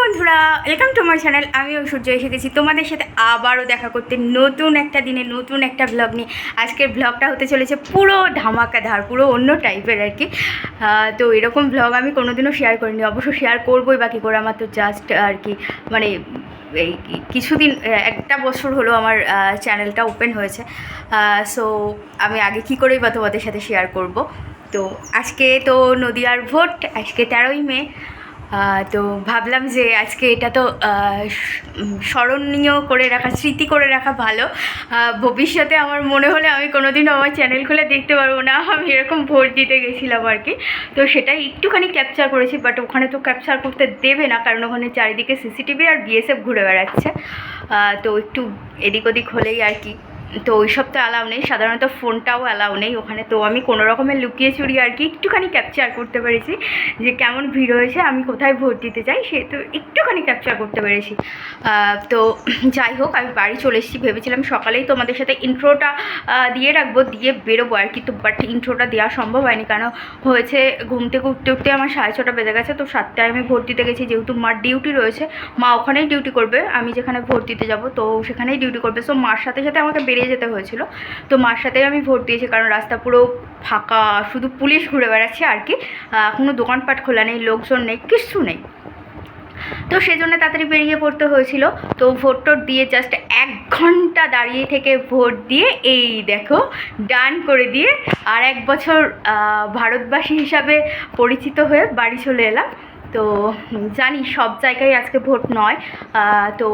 বন্ধুরা welcome to my channel আমি ঐশ্বর্য এসে গেছি। তোমাদের সাথে আবারও দেখা করতে নতুন একটা দিনে নতুন একটা ব্লগ নিয়ে। আজকের ব্লগটা হতে চলেছে পুরো ধামাকাধার পুরো অন্য টাইপের আর কি। তো এরকম ব্লগ আমি কোনোদিনও শেয়ার করিনি। অবশ্য শেয়ার করবোই বাকি করে, আমার তো জাস্ট আর কি মানে এই কিছুদিন, একটা বছর হলো আমার চ্যানেলটা ওপেন হয়েছে। সো আমি আগে কি করেই বা তোমাদের সাথে শেয়ার করব? তো আজকে তো নদিয়ার ভোট, আজকে তেরোই মে। তো ভাবলাম যে আজকে এটা তো স্মরণীয় করে রাখা, স্মৃতি করে রাখা ভালো। ভবিষ্যতে আমার মনে হলে আমি কোনোদিনও আমার চ্যানেল খুলে দেখতে পারব না। আমি এরকম ভোট দিতে গেছিলাম আর কি। তো সেটাই একটুখানি ক্যাপচার করেছি বাট ওখানে তো ক্যাপচার করতে দেবে না, কারণ ওখানে চারিদিকে সিসিটিভি আর বিএসএফ ঘুরে বেড়াচ্ছে। তো একটু এদিক ওদিক হলেই আর কি। তো ওইসব তো অ্যালাউ নেই। সাধারণত ফোনটাও অ্যালাউ নেই ওখানে। তো আমি কোনো রকমের লুকিয়ে চুরি আর কি একটুখানি ক্যাপচার করতে পেরেছি যে কেমন ভিড় হয়েছে, আমি কোথায় ভোট দিতে চাই সে তো একটুখানি ক্যাপচার করতে পেরেছি। তো যাই হোক, আমি বাড়ি চলে এসেছি, ভেবেছিলাম সকালেই তোমাদের সাথে ইন্ট্রোটা দিয়ে রাখব, দিয়ে বেরোবো আর কি। তো বাট ইন্ট্রোটা দেওয়া সম্ভব হয়নি কেন হয়েছে ঘুম থেকে উঠতে উঠতে আমার সাড়ে ছটা বেজে গেছে। তো সাতটায় আমি ভোট দিতে গেছি, যেহেতু মার ডিউটি রয়েছে, মা ওখানেই ডিউটি করবে, আমি যেখানে ভোট দিতে যাব, তো সেখানেই ডিউটি করবে। সো মার সাথে সাথে আমাকে বেরিয়ে যেতে হয়েছিল। তো মার সাথে আমি ভোট দিয়েছি, কারণ রাস্তা পুরো ফাঁকা, শুধু পুলিশ ঘুরে বেড়াচ্ছে আর কি। কোনো দোকানপাট খোলা নেই, লোকজন নেই, কিচ্ছু নেই। তো সেজন্য তাড়াতাড়ি বেরিয়ে পড়তে হয়েছিল। তো ভোট টোট দিয়ে জাস্ট এক ঘণ্টা দাঁড়িয়ে থেকে ভোট দিয়ে এই দেখো ডান করে দিয়ে আর এক বছর ভারতবাসী হিসাবে পরিচিত হয়ে বাড়ি চলে এলাম। তো জানি সব জায়গায় আজকে ভোট নয়। তো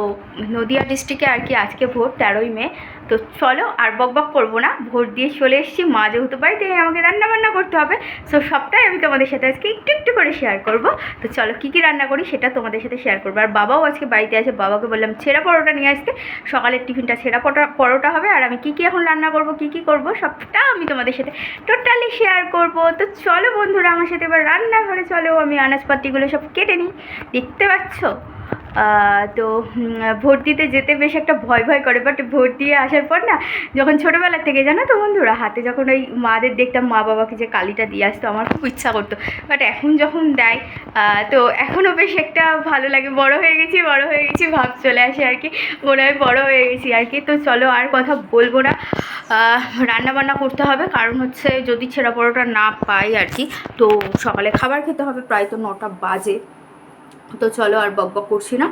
নদিয়া ডিস্ট্রিক্টে আর কি আজকে ভোট তেরোই মে। তো চলো আর বক বক করব না। ভোট দিয়ে চলে এসেছি। মা যেহেতু বাড়িতে আমাকে রান্না বান্না করতে হবে। সো সবটাই আমি তোমাদের সাথে আজকে একটু একটু করে শেয়ার করব। তো চলো, কী কী রান্না করি সেটা তোমাদের সাথে শেয়ার করব। আর বাবাও আজকে বাড়িতে আছে। বাবাকে বললাম, ছেঁড়া পরোটা নিয়ে আসতে। সকালের টিফিনটা ছেঁড়া পরোটা পরোটা হবে। আর আমি কী কী এখন রান্না করব, কী কী করব, সবটা আমি তোমাদের সাথে টোটালি শেয়ার করব। তো চলো বন্ধুরা, আমার সাথে এবার রান্নাঘরে চলো। আমি আনাজপাতিগুলো সব কেটে নিই। দেখতে পাচ্ছ? তো ভোট দিতে যেতে বেশ একটা ভয় ভয় করে বাট ভোট দিয়ে আসার পর না, যখন ছোটোবেলা থেকে জানো তো বন্ধুরা, হাতে যখন ওই মাদের দেখতাম মা বাবাকে যে কালিটা দিয়ে আসতো, আমার খুব ইচ্ছা করতো। বাট এখন যখন দেয় তো এখনও বেশ একটা ভালো লাগে, বড় হয়ে গেছি, বড় হয়ে গেছি, ভাব চলে আসে আর কি, মনে হয় বড় হয়ে গেছি আর কি। তো চলো আর কথা বলব না। রান্না বান্না করতে হবে, কারণ হচ্ছে যদি ছেঁড়া পরোটা না পাই আর কি, তো সকালে খাবার খেতে হবে, প্রায় তো নটা বাজে। তো চলো আর বক বক করছি না।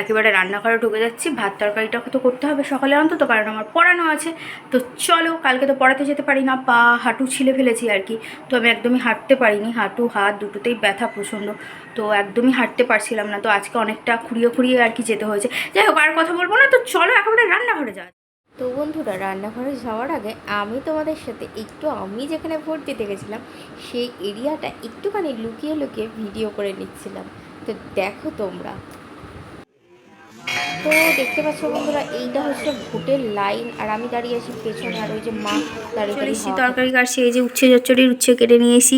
একেবারে রান্নাঘরে ঢুকে যাচ্ছি। ভাত তরকারিটা তো করতে হবে সকালে অন্তত, কারণ আমার পড়ানো আছে। তো চলো, কালকে তো পড়াতে যেতে পারি না। পা, হাঁটু ছিলে ফেলেছি আর কি। তো আমি একদমই হাঁটতে পারিনি। হাঁটু, হাত দুটোতেই ব্যথা প্রচণ্ড। তো একদমই হাঁটতে পারছিলাম না। তো আজকে অনেকটা খুঁড়িয়ে খুঁড়িয়ে আর কি যেতে হয়েছে। যাই হোক, আর কথা বলব না। তো চলো, একেবারে রান্নাঘরে যাওয়া। তো বন্ধুরা, রান্নাঘরে যাওয়ার আগে আমি তোমাদের সাথে একটু, আমি যেখানে ভোট দিতে গেছিলাম সেই এরিয়াটা একটুখানি লুকিয়ে লুকিয়ে ভিডিও করে নিচ্ছিলাম। তো দেখো তোমরা। তো দেখতে পাচ্ছ বন্ধুরা এইটা হচ্ছে ভোটের লাইন আর আমি দাঁড়িয়ে আছি পেছনে আর ওই যে মা দাঁড়িয়ে তরকারি কাটছি এই যে উচ্ছে চচ্চড়ির উচ্ছে কেটে নিয়েছি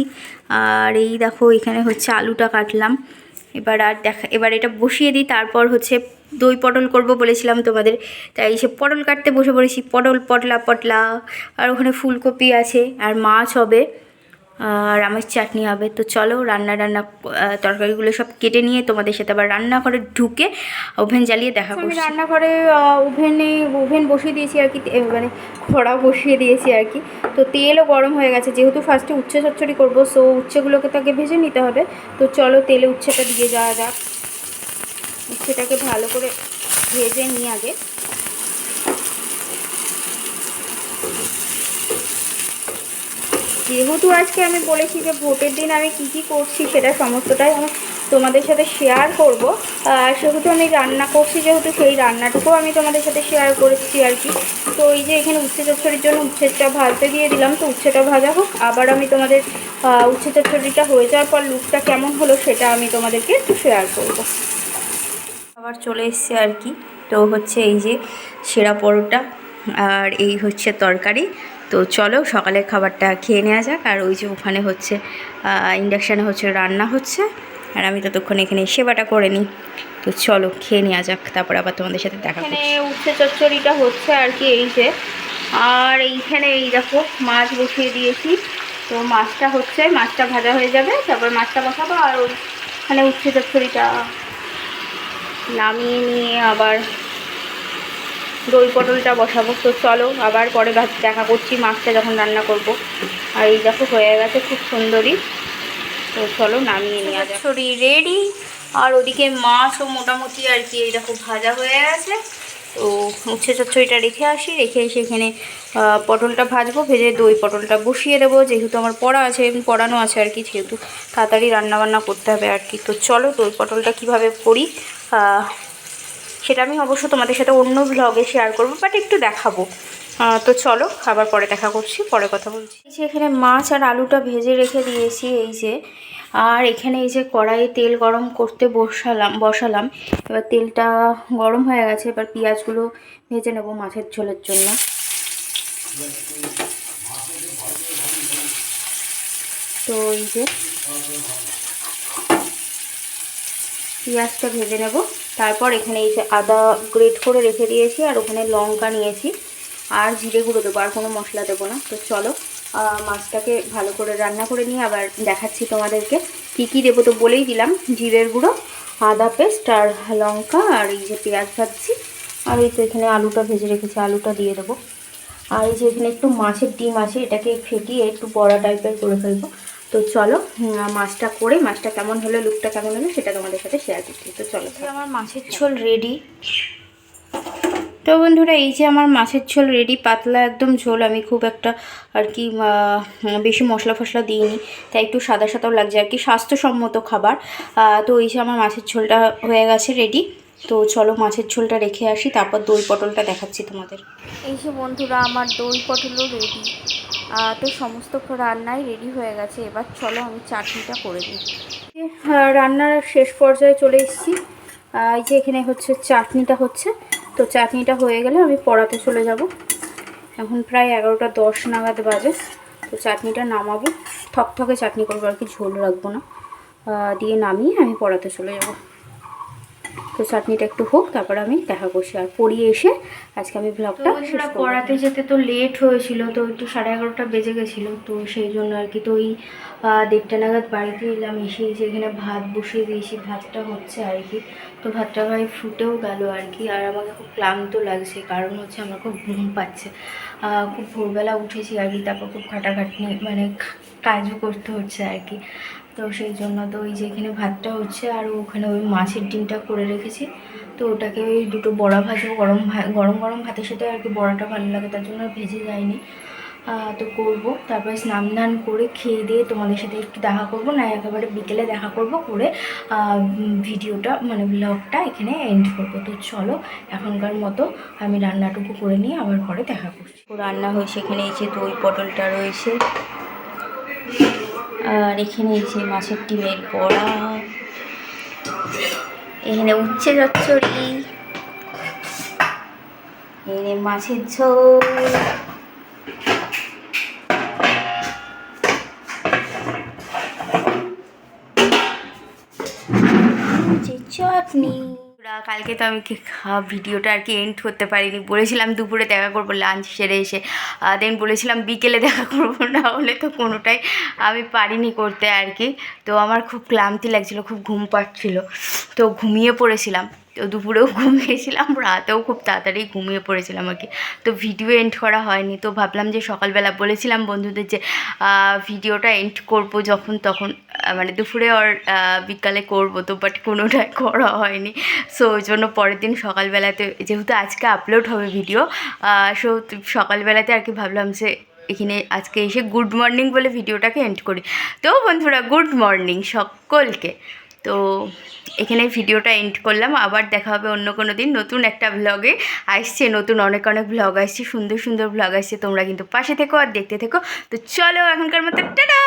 আর এই দেখো এখানে হচ্ছে আলুটা কাটলাম। এবার আর দেখা এবার এটা বসিয়ে দিই তারপর হচ্ছে দই পটল করব বলেছিলাম তোমাদের। তাই সে পটল কাটতে বসে পড়েছি পটল পটলা পটলা আর ওখানে ফুলকপি আছে আর মাছ হবে। আর আমার চাটনি হবে। তো চলো রান্না রান্না তরকারিগুলো সব কেটে নিয়ে তোমাদের সাথে আবার রান্নাঘরে ঢুকে ওভেন জ্বালিয়ে দেখা আমি করছি। রান্নাঘরে ওভেনে ওভেন বসিয়ে দিয়েছি আর কি মানে খড়া বসিয়ে দিয়েছি আর কি। তো তেলও গরম হয়ে গেছে যেহেতু ফার্স্টে উচ্ছে চচ্চড়ি করব সো উচ্ছেগুলোকে তাকে ভেজে নিতে হবে। তো চলো তেলে উচ্ছেটা দিয়ে যাওয়া যাক। উচ্ছেটাকে ভালো করে ভেজে নিই আগে। যেহেতু আজকে আমি বলেছি যে ভোটের দিন আমি কি কি করছি সেটা সমস্তটাই আমি তোমাদের সাথে শেয়ার করব। সেহেতু আমি রান্না করছি, যেহেতু সেই রান্নাটুকুও আমি তোমাদের সাথে শেয়ার করেছি আর কি। তো এই যে এখানে উচ্ছে চচ্চড়ির জন্য উচ্ছেটা ভাজতে দিয়ে দিলাম। তো উচ্ছেটা ভাজা হোক, আবার আমি তোমাদের উচ্ছে চচ্চড়িটা হয়ে যাওয়ার পর লুকটা কেমন হলো সেটা আমি তোমাদেরকে একটু শেয়ার করব। আবার চলে এসছে আর কি। তো হচ্ছে এই যে সেরা পরোটা, আর এই হচ্ছে তরকারি। তো চলো সকালের খাবারটা খেয়ে নেওয়া যাক। আর ওই যে ওখানে হচ্ছে ইন্ডাকশানে হচ্ছে রান্না হচ্ছে। আর আমি ততক্ষণ এখানে সেবাটা করে নিই। তো চলো খেয়ে নেওয়া যাক তারপর আবার তোমাদের সাথে দেখা এখানে উচ্ছে চচ্চড়িটা হচ্ছে আর কি এই যে। আর এইখানে এই দেখো মাছ বসিয়ে দিয়েছি। তো মাছটা হচ্ছে মাছটা ভাজা হয়ে যাবে তারপর মাছটা বসাবো। আর ওইখানে উচ্ছে চচ্চড়িটা নামিয়ে নিয়ে আবার দই পটলটা বসাবো। তো চলো, আবার পরে দেখা করছি মাছটা যখন রান্না করব। আর এই দেখো, হয়ে গেছে খুব সুন্দরই তো চলো, নামিয়ে নিয়ে যাক। চচ্চড়ি রেডি আর ওদিকে মাছও মোটামুটি আর কি, এই দেখো ভাজা হয়ে গেছে। তো উচ্ছে চচ্চড়িটা রেখে আসি। রেখে এসে এখানে পটলটা ভাজবো, ভেজে দই পটলটা বসিয়ে দেবো। যেহেতু আমার পড়া আছে, পড়ানো আছে আর কি যেহেতু তাড়াতাড়ি রান্নাবান্না করতে হবে আর কি। তো চলো দই পটলটা কীভাবে করি সেটা আমি অবশ্য তোমাদের সাথে অন্য ভ্লগে শেয়ার করব বাট একটু দেখাবো। তো চলো, আবার পরে দেখা করছি, পরে কথা বলছি। এই যে এখানে মাছ আর আলুটা ভেজে রেখে দিয়েছি, এই যে। আর এখানে এই যে কড়াইয়ে তেল গরম করতে বসালাম বসালাম। এবার তেলটা গরম হয়ে গেছে, এবার পেঁয়াজগুলো ভেজে নেব মাছের ঝোলের জন্য। তো এই যে পেঁয়াজটা ভেজে নেব। তারপর এখানে এই যে আদা গ্রেট করে রেখে দিয়েছি আর ওখানে লঙ্কা নিয়েছি। আর জিরে গুঁড়ো দেবো, আর কোনো মশলা দেবো না। তো চলো মাছটাকে ভালো করে রান্না করে নিয়ে আবার দেখাচ্ছি তোমাদেরকে। কী কী দেবো তো বলেই দিলাম, জিরের গুঁড়ো, আদা পেস্ট আর লঙ্কা আর এই যে পেঁয়াজ ভাজছি। আর এই তো এখানে আলুটা ভেজে রেখেছি, আলুটা দিয়ে দেবো। আর এই যে এখানে একটু মাছের ডিম আছে, এটাকে ফেটিয়ে একটু বড়া টাইপের করে ফেলব। তো চলো মাছটা করে মাছটা কেমন হলো লুকটা কেমন হলো সেটা তোমাদের সাথে শেয়ার করছি। তো চলো আমার মাছের ঝোল রেডি তো বন্ধুরা এই যে আমার মাছের ঝোল রেডি পাতলা একদম ঝোল আমি খুব একটা আর কি বেশি মশলা ফসলা দিইনি তাই একটু সাদা সাদাও লাগছে। আর কি স্বাস্থ্যসম্মত খাবার। তো এই যে আমার মাছের ঝোলটা হয়ে গেছে রেডি তো চলো মাছের ঝোলটা রেখে আসি তারপর দই পটলটা দেখাচ্ছি তোমাদের। এই যে বন্ধুরা আমার দই পটলও রেডি তো সমস্ত রান্নাই রেডি হয়ে গেছে। এবার চলো আমি চাটনিটা করে দিই রান্নার শেষ পর্যায়ে চলে এসেছি। এই যে এখানে হচ্ছে চাটনিটা হচ্ছে। তো চাটনিটা হয়ে গেলে আমি পড়াতে চলে যাব। এখন প্রায় এগারোটা দশ নাগাদ বাজে। তো চাটনিটা নামাবো। থকথকে চাটনি করব আর কি ঝোল রাখব না। দিয়ে নামিয়ে আমি পড়াতে চলে যাব। তো চাটনিটা একটু হোক তারপর আমি দেখা করছি। আর পড়িয়ে এসে আজকে আমি ব্লগটা। পড়াতে যেতে তো লেট হয়েছিল তো একটু সাড়ে এগারোটা বেজে গেছিল তো সেই জন্য আর কি তো ওই দেড়টা নাগাদ বাড়িতে এলাম এসে এই যে এখানে ভাত বসিয়ে দিয়েছি ভাতটা হচ্ছে আর কি। তো ভাতটা ভাই ফুটেও গেল আর কি আর আমাকে খুব ক্লান্ত লাগছে কারণ হচ্ছে আমার খুব ঘুম পাচ্ছে। খুব ভোরবেলা উঠেছি আর কি তারপর খুব খাটাখাটনি মানে কাজও করতে হচ্ছে আর কি। তো সেই জন্য তো ওই যে এখানে ভাতটা হচ্ছে আর ওখানে ওই মাছের ডিমটা করে রেখেছি। তো ওটাকে ওই দুটো বড়া ভাজবো, গরম গরম গরম ভাতের সাথে আর কি বড়াটা ভালো লাগে, তার জন্য আর ভেজে যায়নি তো করব, তারপরে স্নান দান করে খেয়ে দিয়ে তোমাদের সাথে একটু দেখা করব, না একেবারে বিকেলে দেখা করব করে ভিডিওটা মানে ব্লগটা এখানে এন্ড করব। তো চলো, এখনকার মতো আমি রান্নাটুকু করে নিয়ে আবার পরে দেখা করছি। রান্না হয়েছে এখানে এই যে দই পটলটা রয়েছে আর এখানে যে মাছের ডিমের বড়া। এখানে উচ্ছে চচ্চড়ি। এখানে মাছের ঝোল। চাটনি। কালকে তো আমি ভিডিওটা আর কি এন্ড করতে পারিনি। বলেছিলাম দুপুরে দেখা করব লাঞ্চ সেরে এসে। দেন বলেছিলাম বিকেলে দেখা করব, না হলে তো কোনোটাই আমি পারিনি করতে আর কি। তো আমার খুব ক্লান্তি লাগছিল, খুব ঘুম পাচ্ছিলো। তো ঘুমিয়ে পড়েছিলাম। তো দুপুরেও ঘুমিয়েছিলাম রাতেও খুব তাড়াতাড়ি ঘুমিয়ে পড়েছিলাম আর কি। তো ভিডিও এন্ড করা হয়নি, তো ভাবলাম যে সকালবেলা বলেছিলাম বন্ধুদের যে ভিডিওটা এন্ড করব যখন তখন মানে দুপুরে আর বিকালে করব তো বাট কোনোটাই করা হয়নি। সো ওই জন্য পরের দিন সকালবেলাতে, যেহেতু আজকে আপলোড হবে ভিডিও সো সকালবেলাতে আর কি ভাবলাম যে, এখানে আজকে এসে গুড মর্নিং বলে ভিডিওটাকে এন্ড করি। তো বন্ধুরা গুড মর্নিং সকলকে। তো এখানে ভিডিওটা এন্ড করলাম। আবার দেখা হবে অন্য কোনো দিন নতুন একটা ব্লগে আসছে নতুন অনেক অনেক ব্লগ আসছে, সুন্দর সুন্দর ব্লগ আসছে। তোমরা কিন্তু পাশে থেকো আর দেখতে থেকো। তো চলো এখনকার মতো, টাটা!